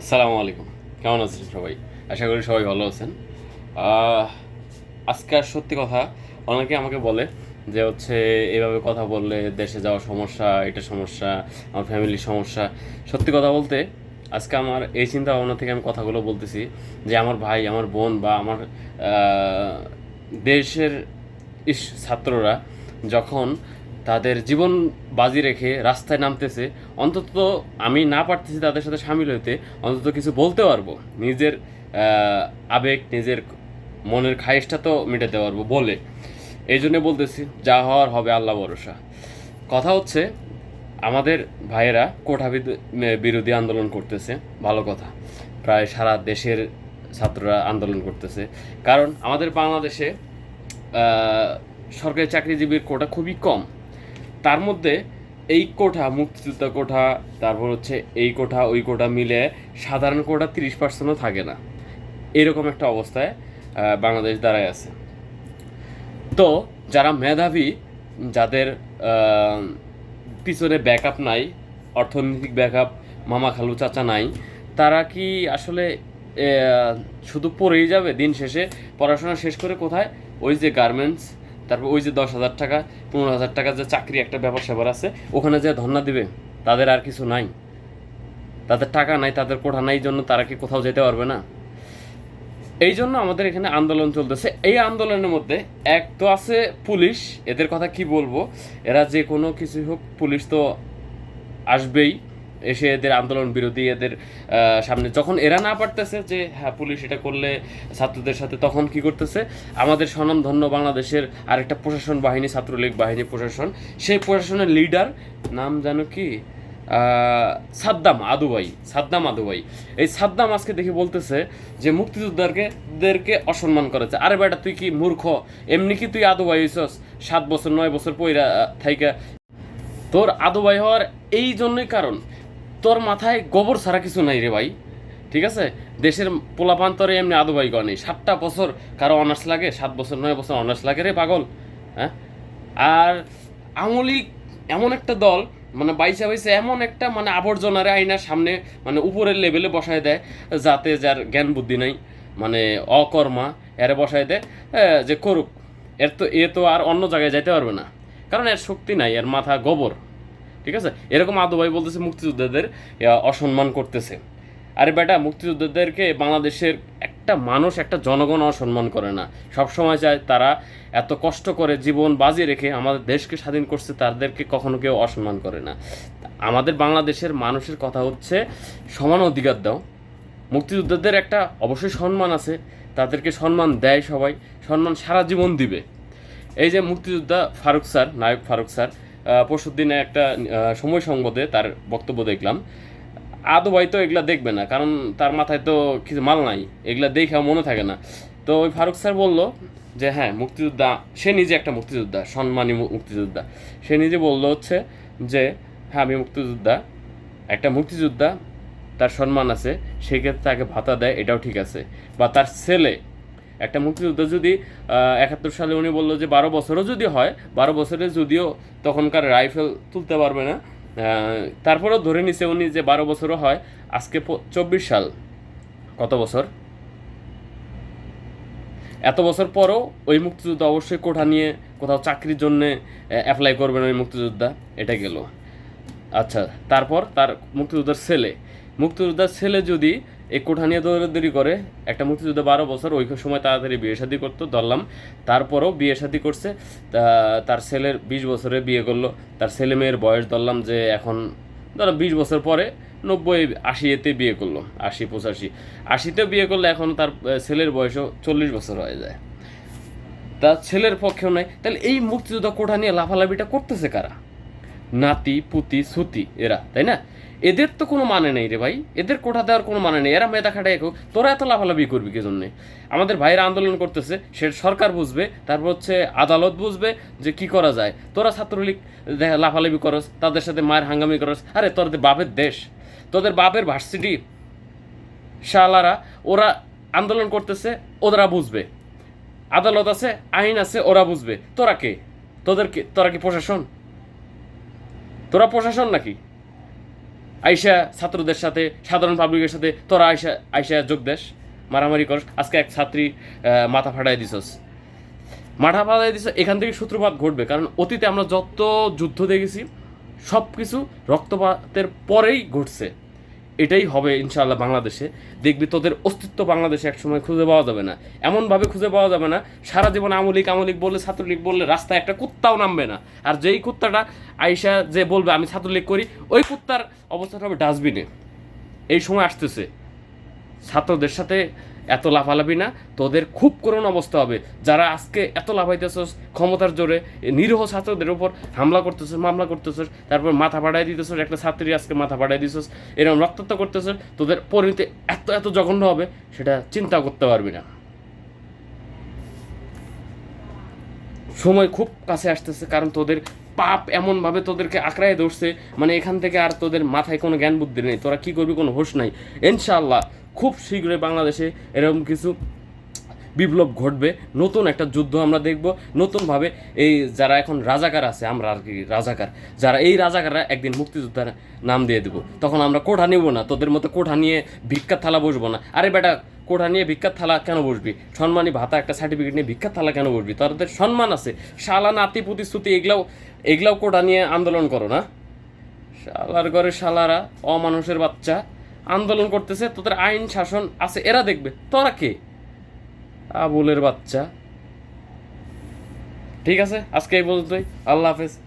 আসসালামু আলাইকুম। কেমন আছেন সবাই? আশা করি সবাই ভালো আছেন। আহ, আজকে আর সত্যি কথা অনেকে আমাকে বলে যে হচ্ছে এভাবে কথা বললে দেশে যাওয়া সমস্যা এটা সমস্যা আমার ফ্যামিলির সমস্যা। সত্যি কথা বলতে আজকে আমার এই চিন্তা ভাবনা থেকে আমি কথাগুলো বলতেছি যে আমার ভাই আমার বোন বা আমার দেশের ছাত্ররা যখন তাদের জীবন বাজি রেখে রাস্তায় নামতেছে। অন্তত আমি না পারতেছি তাদের সাথে সামিল হইতে, অন্তত কিছু বলতে পারব। নিজের আবেগ, নিজের মনের খায়েশটা তো মেটাতে পারব বলে। এই জন্য বলতেছি, যা হওয়ার হবে আল্লাহ ভরসা। কথা হচ্ছে, আমাদের ভাইয়েরা কোঠা বিরোধী আন্দোলন করতেছে। ভালো কথা। প্রায় সারা দেশের ছাত্ররা আন্দোলন করতেছে। কারণ আমাদের বাংলাদেশে সরকারি চাকরিজীবীর কোটা খুবই কম। তার মধ্যে এই কোঠা, মুক্তিযোদ্ধা কোঠা, তারপর হচ্ছে এই কোঠা, ওই কোঠা মিলে সাধারণ কোঠা তিরিশ পার্সেন্টও থাকে না। এরকম একটা অবস্থায় বাংলাদেশ দাঁড়ায় আছে। তো যারা মেধাবী, যাদের পিছনে ব্যাকআপ নাই, অর্থনৈতিক ব্যাকআপ মামা খালু চাচা নাই, তারা কি আসলে শুধু পড়েই যাবে দিন শেষে? পড়াশোনা শেষ করে কোথায়? ওই যে গার্মেন্টস তারপর ওই যে দশ হাজার টাকা, পনেরো হাজার টাকা যে চাকরি একটা ব্যাপার স্যাপার আছে, ওখানে যে ধর্ণা দিবে, তাদের আর কিছু নাই। তাদের টাকা নাই, তাদের কোঠা নাই জন্য তারা কি কোথাও যেতে পারবে না। এই জন্য আমাদের এখানে আন্দোলন চলতেছে। এই আন্দোলনের মধ্যে এক তো আছে পুলিশ, এদের কথা কি বলব? এরা যে কোনো কিছু হোক, পুলিশ তো আসবেই। এসে এদের আন্দোলন বিরোধী এদের সামনে যখন এরা না পারতেছে যে হ্যাঁ পুলিশ এটা করলে ছাত্রদের সাথে তখন কি করতেছে? আমাদের স্বনামধন্য বাংলাদেশের আরেকটা প্রশাসন বাহিনী, ছাত্রলীগ বাহিনী প্রশাসন। সেই প্রশাসনের লিডার নাম জানো কি? সাদ্দাম আদুবাই সাদ্দাম আদুবাই। এই সাদ্দাম আজকে দেখে বলতেছে যে মুক্তিযোদ্ধারকে দেরকে অসম্মান করেছে। আরে বেটা, তুই কি মূর্খ? এমনি কি তুই আদুবাই হইছস? সাত বছর, নয় বছর পইরা থাইকা। তোর আদুবাই হওয়ার এই জন্যই কারণ। তোর মাথায় গোবর ছাড়া কিছু নাই রে ভাই। ঠিক আছে? দেশের পোলাপান্তরে এমনি আদুবাই নেই সাতটা বছর কারও অনার্স লাগে, সাত বছর, নয় বছর অনার্স লাগে রে পাগল হ্যাঁ? আর আমলিক এমন একটা দল মানে বাইসা বাইসা এমন একটা মানে আবর্জনারে আইনার সামনে মানে উপরের লেভেলে বসায় দেয়, যাতে যার জ্ঞান বুদ্ধি নাই মানে অকর্মা, এরে বসায় দেয় যে করুক। এর তো, এ তো আর অন্য জায়গায় যাইতে পারবে না। কারণ এর শক্তি নাই, এর মাথা গোবর। ঠিক আছে? এরকম আদুবাই বলতেছে মুক্তিযোদ্ধাদের অসম্মান করতেছে। আরে বেটা, মুক্তিযোদ্ধাদেরকে বাংলাদেশের একটা মানুষ, একটা জনগণ অসম্মান করে না। সব সময় চায় তারা এত কষ্ট করে জীবন বাজি রেখে আমাদের দেশকে স্বাধীন করছে, তাদেরকে কখনো কেউ অসম্মান করে না। আমাদের বাংলাদেশের মানুষের কথা হচ্ছে, সমান অধিকার দাও। মুক্তিযোদ্ধাদের একটা অবশ্যই সম্মান আছে, তাদেরকে সম্মান দেয় সবাই, সম্মান সারা জীবন দিবে। এই যে মুক্তিযোদ্ধা ফারুক স্যার, নায়ক ফারুক স্যার পরশু দিনে একটা সময় সংবাদে তার বক্তব্য দেখলাম। আদৌ হয়তো এগুলা দেখবে না, কারণ তার মাথায় তো কিছু মাল নাই, এগুলা দেখে মনে থাকে না। তো ওই ফারুক স্যার বলল যে হ্যাঁ মুক্তিযোদ্ধা, সে নিজে একটা মুক্তিযোদ্ধা, সম্মানী মুক্তিযোদ্ধা। সে নিজে বলল হচ্ছে যে হ্যাঁ আমি মুক্তিযোদ্ধা, একটা মুক্তিযোদ্ধা, তার সম্মান আছে সেক্ষেত্রে তাকে ভাতা দেয়, এটাও ঠিক আছে। বা তার ছেলে একটা মুক্তিযোদ্ধা যদি একাত্তর সালে উনি বলল যে বারো বছরও যদি হয়, বারো বছরে যদিও তখনকার রাইফেল তুলতে পারবে না তারপরেও ধরে নিছে উনি যে বারো বছরও হয়, আজকে চব্বিশ সাল, কত বছর? এত বছর পরও ওই মুক্তিযোদ্ধা অবশ্যই কোঠা নিয়ে কোথাও চাকরির জন্য অ্যাপ্লাই করবেন ওই মুক্তিযোদ্ধা, এটা গেল। আচ্ছা তারপর তার মুক্তিযোদ্ধার ছেলে মুক্তিযোদ্ধার ছেলে যদি এই কোঠা নিয়ে দৌড়াদৌড়ি করে একটা মুক্তিযোদ্ধা বারো বছর, ওই সময় তাড়াতাড়ি বিয়ে শাদী করতো, ধরলাম। তারপরও বিয়ে শাদী করছে তার ছেলের বিশ বছরে বিয়ে করল, তার ছেলে মেয়ের বয়স ধরলাম যে এখন, ধরো বিশ বছর পরে নব্বই, আশি এতে বিয়ে করল, আশি, পঁচাশি। আশিতে বিয়ে করলে এখন তার ছেলের বয়সও চল্লিশ বছর হয়ে যায়। তার ছেলের পক্ষেও নাই। তাহলে এই মুক্তিযোদ্ধা কোঠা নিয়ে লাফালাফিটা করতেছে কারা? নাতি, পুতি, সুতি, এরা, তাই না? এদের তো কোনো মানে নেই রে ভাই। এদের কোঠা দেওয়ার কোনো মানে নেই। এরা মেধা খাটাই হোক তোরা এত লাফালাফি করবি কি জন্যে আমাদের ভাইরা আন্দোলন করতেছে, সে সরকার বুঝবে, তারপর হচ্ছে আদালত বুঝবে যে কি করা যায়। তোরা ছাত্রলীগ লাফালাফি করস, তাদের সাথে মায়ের হাঙ্গামি করস। আরে, তোদের বাপের দেশ, তোদের বাপের ভার্সিটি শালারা, ওরা আন্দোলন করতেছে ওরা বুঝবে। আদালত আছে, আইন আছে, ওরা বুঝবে। তোরা কে? তোদের কি, তোরা কি প্রশাসন? তোরা প্রশাসন নাকি? আইসা ছাত্রদের সাথে, সাধারণ পাবলিকের সাথে, তোরা আইসা আইসা যোগ দেশ মারামারি কর আজকে এক ছাত্রী মাথা ফাটাই দিছস। মাথা ফাটাই দিছ, এখান থেকে সূত্রপাত ঘটবে। কারণ অতীতে আমরা যত যুদ্ধ দেখেছি সব কিছু রক্তপাতের পরেই ঘটছে। এটাই হবে ইনশাআল্লাহ বাংলাদেশে। দেখবি তোদের অস্তিত্ব বাংলাদেশে একসময় খুঁজে পাওয়া যাবে না। এমনভাবে খুঁজে পাওয়া যাবে না, সারা জীবন আমলিক আমলিক বললে, ছাত্রলীগ বললে, রাস্তায় একটা কুত্তাও নামবে না। আর যেই কুত্তাটা আইসা যে বলবে, আমি ছাত্রলীগ করি, ওই কুত্তার অবস্থাটা হবে ডাস্টবিনে। এই সময় আসতেছে। ছাত্রদের সাথে এত লাফালাফি না, তোদের খুব করুণ অবস্থা হবে। যারা আজকে এত লাফাইতেছস, ক্ষমতার জোরে নিরীহ ছাত্রদের উপর হামলা করতেছস, মামলা করতেছস, তারপর মাথা পাড়াই দিতেছস, একটা ছাত্রী আজকে মাথা পাড়াই দিতেছস এরকম রক্তাক্ত করতেছস, তোদের পরিণতি এত এত জঘন্য হবে, সেটা চিন্তা করতে পারবি না। সময় খুব কাছে আসতেছে, কারণ তোদের পাপ এমনভাবে তোদেরকে আঁকড়ায় ধরছে মানে এখান থেকে আর তোদের মাথায় কোনো জ্ঞান বুদ্ধি নেই, তোরা কি করবি কোনো হোশ নাই। ইনশাআল্লাহ খুব শীঘ্রই বাংলাদেশে এরকম কিছু বিপ্লব ঘটবে। নতুন একটা যুদ্ধ আমরা দেখব। নতুনভাবে এই যারা এখন রাজাকার আছে, আমরা আর কি রাজাকার, যারা এই রাজাকাররা একদিন মুক্তিযোদ্ধার নাম দিয়ে দেবো। তখন আমরা কোঠা নেব না, তোদের মতো কোঠা নিয়ে ভিক্ষার থালা বসবো না। আরে বেটা, কোঠা নিয়ে ভিক্ষার থালা কেন বসবি? সম্মানী ভাতা একটা সার্টিফিকেট নিয়ে ভিক্ষার থালা কেন বসবি? তাদের সম্মান আছে। শালা নাতি প্রতিশ্রুতি, এগুলাও এগুলাও কোঠা নিয়ে আন্দোলন করো না। শালার ঘরে শালারা, অমানুষের বাচ্চা। আন্দোলন করতেছে, তোদের আইন শাসন আছে, এরা দেখবে। তোরা কে? আবুলের বাচ্চা। ঠিক আছে? আজকে এই পর্যন্তই। আল্লাহ হাফেজ।